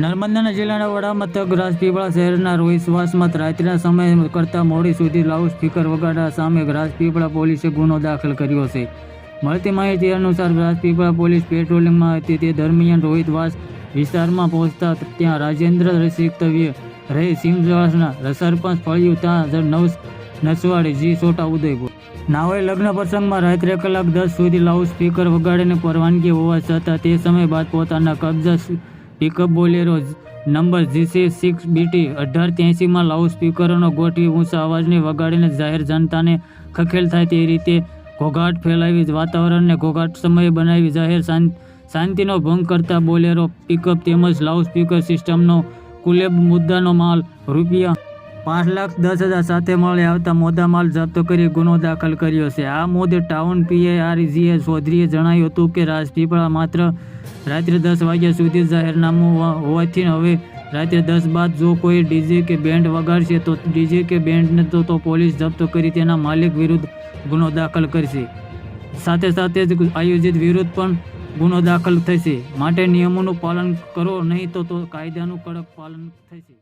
નર્મદાના જિલ્લાના વડા મથક રાજપીપળા શહેરના રોહિતવાસમાં રાત્રિના સમય કરતાં મોડી સુધી લાઉડ સ્પીકર વગાડવા સામે રાજપીપળા પોલીસે ગુનો દાખલ કર્યો છે. મળતી માહિતી અનુસાર રાજપીપળા પોલીસ પેટ્રોલિંગમાં હતી. તે દરમિયાન રોહિતવાસ વિસ્તારમાં પહોંચતા ત્યાં રાજેન્દ્ર રસિકતવ્ય રહે સિંહવાસના સરપંચ ફળિયું ત્યાં નવ નસવાડી જી સોટા ઉદયપુર. નાઓએ લગ્ન પ્રસંગમાં રાત્રે કલાક દસ સુધી લાઉડ સ્પીકર વગાડીને પરવાનગી હોવા છતાં તે સમય બાદ પોતાના કબજા pickup Bolero number GC six BT અઢાર ત્યાંસીમાં લાઉડ સ્પીકરોનો ગોઠવી ઊંચા અવાજને વગાડીને જાહેર જનતાને ખખેલ થાય તે રીતે ઘોઘાટ ફેલાવી વાતાવરણને ઘોઘાટ સમયે બનાવી જાહેર શાંત શાંતિનો ભંગ કરતા બોલેરો પિકઅપ તેમજ લાઉડ સ્પીકર સિસ્ટમનો કુલેબ મુદ્દાનો માલ રૂપિયા પાંચ લાખ દસ હજાર સાથે મળી આવતા મોદા માલ જપ્ત કરી ગુનો દાખલ કર્યો છે. આ મુદ્દે ટાઉન પીએઆરજીએ ચૌધરીએ જણાવ્યું હતું કે રાજપીપળા માત્ર રાત્રે દસ વાગ્યા સુધી જાહેરનામું હોવાથી હવે રાત્રે દસ બાદ જો કોઈ ડીજે કે બેન્ડ વગાડશે તો ડીજે કે બેન્ડને તો તો પોલીસ જપ્ત કરી તેના માલિક વિરુદ્ધ ગુનો દાખલ કરશે. સાથે સાથે જ આયોજિત વિરુદ્ધ પણ ગુનો દાખલ થશે. માટે નિયમોનું પાલન કરો, નહીં તો તો કાયદાનું કડક પાલન થશે.